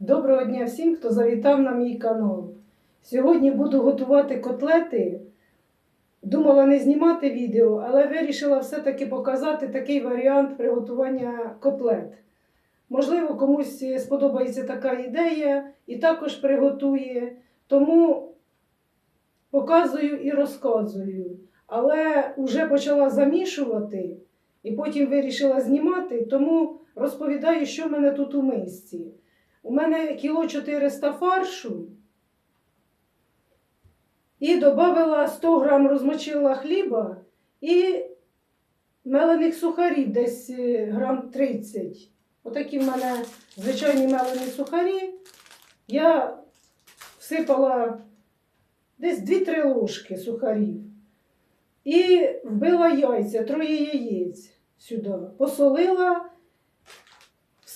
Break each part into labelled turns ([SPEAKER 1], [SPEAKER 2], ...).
[SPEAKER 1] Доброго дня всім, хто завітав на мій канал. Сьогодні буду готувати котлети. Думала не знімати відео, але вирішила все-таки показати такий варіант приготування котлет. Можливо, комусь сподобається така ідея і також приготує. Тому показую і розказую. Але вже почала замішувати і потім вирішила знімати, тому розповідаю, що в мене тут у мисці. У мене кіло 400 фаршу і додала 100 грам розмочила хліба і мелених сухарів десь е, грам 30. Отакі в мене звичайні мелені сухарі. Я всипала десь 2-3 ложки сухарів. І вбила яйця, троє яєць сюди. Посолила,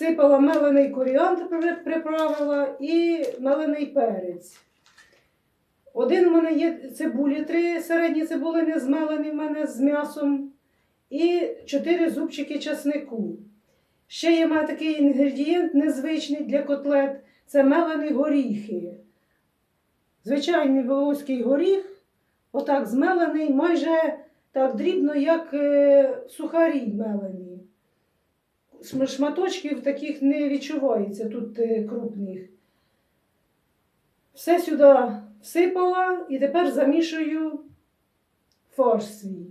[SPEAKER 1] всипала мелений коріандр, приправила і мелений перець. Один у мене є цибулі, три середні цибулини змелені в мене з м'ясом і чотири зубчики часнику. Ще є мене такий інгредієнт незвичний для котлет це мелені горіхи. Звичайний волоський горіх, отак змелений, майже так дрібно, як е, сухарі мелені. Шм- Шматочків таких не відчувається тут е, крупних. Все сюди всипала і тепер замішую фарш свій.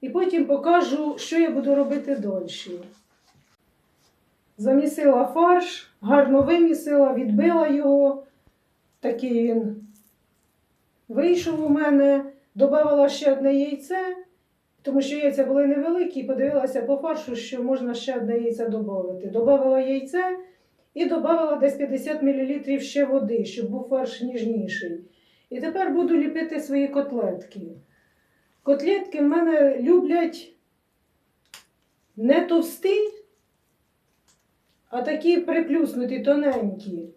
[SPEAKER 1] І потім покажу, що я буду робити далі. Замісила фарш, гарно вимісила, відбила його. Такий він вийшов у мене. Добавила ще одне яйце, тому що яйця були невеликі, і подивилася по фаршу, що можна ще одне яйце додати. Добавила яйце і додала десь 50 мл ще води, щоб був фарш ніжніший. І тепер буду ліпити свої котлетки. Котлетки в мене люблять не товсті, а такі приплюснуті, тоненькі.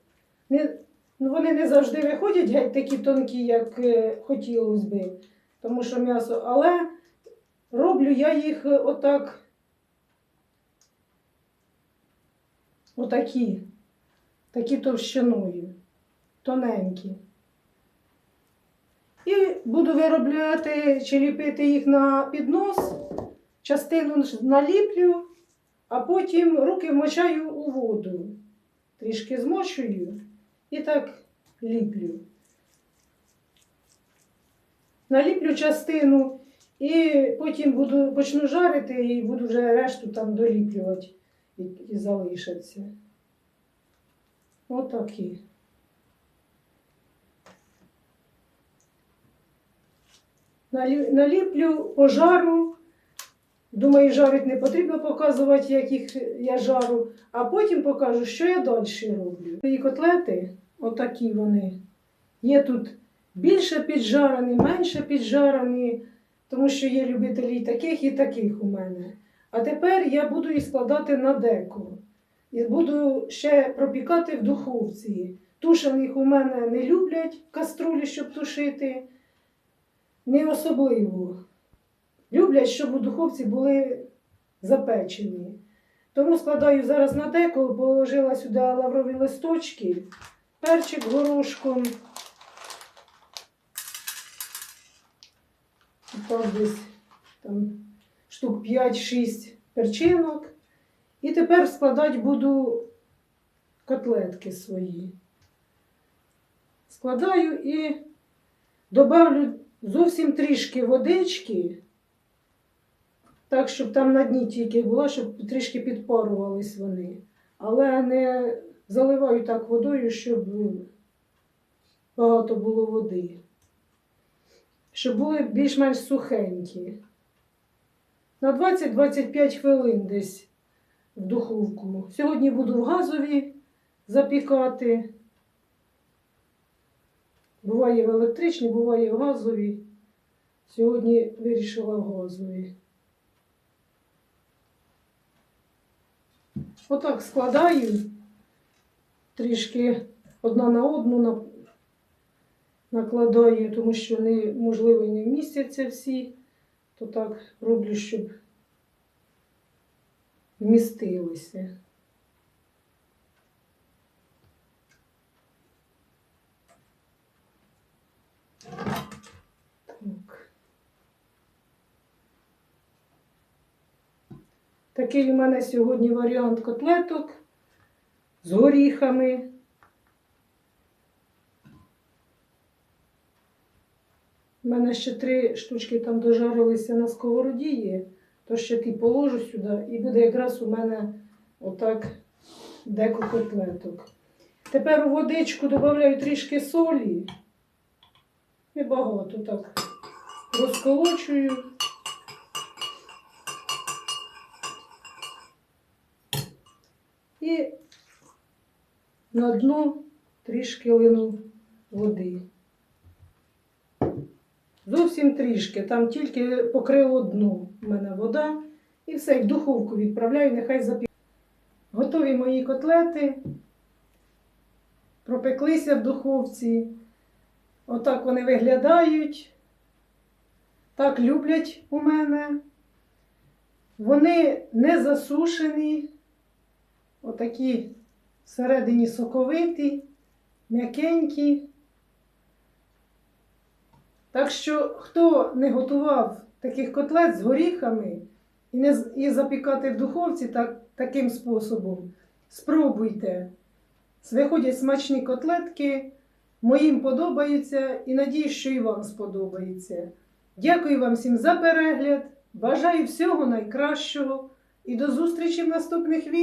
[SPEAKER 1] Не, ну, вони не завжди виходять геть такі тонкі, як е, хотілося би, тому що м'ясо, але роблю я їх е, отак. Отакі, такі товщиною, тоненькі. І буду виробляти чи ліпити їх на піднос, частину наліплю, а потім руки вмочаю у воду. Трішки змочую і так ліплю. Наліплю частину і потім буду, почну жарити і буду вже решту там доліплювати, які залишаться. Отакі. Наліплю пожару. Думаю, жарить не потрібно показувати, як їх я жару, а потім покажу, що я далі роблю. І котлети, отакі вони. Є тут більше піджарені, менше піджарені, тому що є любителі і таких, і таких у мене. А тепер я буду їх складати на деко. І буду ще пропікати в духовці. Тушених у мене не люблять каструлі, щоб тушити. Не особливо. Люблять, щоб у духовці були запечені. Тому складаю зараз на деко, положила сюди лаврові листочки, перчик горошком. Так десь там штук 5-6 перчинок. І тепер складати буду котлетки свої. Складаю і добавлю зовсім трішки водички, так, щоб там на дні тільки була, щоб трішки підпарувались вони. Але не заливаю так водою, щоб багато було води. Щоб були більш-менш сухенькі. На 20-25 хвилин десь в духовку. Сьогодні буду в газові запікати. Буває в електричній, буває в газовій. Сьогодні вирішила в газовій. Отак складаю трішки одна на одну накладаю, тому що вони, можливо, не вмістяться всі, то так роблю, щоб вмістилися. Такий у мене сьогодні варіант котлеток з горіхами. У мене ще три штучки там дожарилися на сковороді є, то ще ті положу сюди і буде якраз у мене отак деко котлеток. Тепер у водичку додаю трішки солі. Небагато так розколочую. І на дно трішки лину води. Зовсім трішки, там тільки покрило дно в мене вода. І все, в духовку відправляю, нехай запікає. Готові мої котлети. Пропеклися в духовці. Отак вони виглядають. Так люблять у мене. Вони не засушені. Отакі всередині соковиті, м'якенькі. Так що, хто не готував таких котлет з горіхами і, не, і запікати в духовці так, таким способом, спробуйте. Виходять смачні котлетки, моїм подобаються і надіюсь, що і вам сподобається. Дякую вам всім за перегляд. Бажаю всього найкращого і до зустрічі в наступних відео.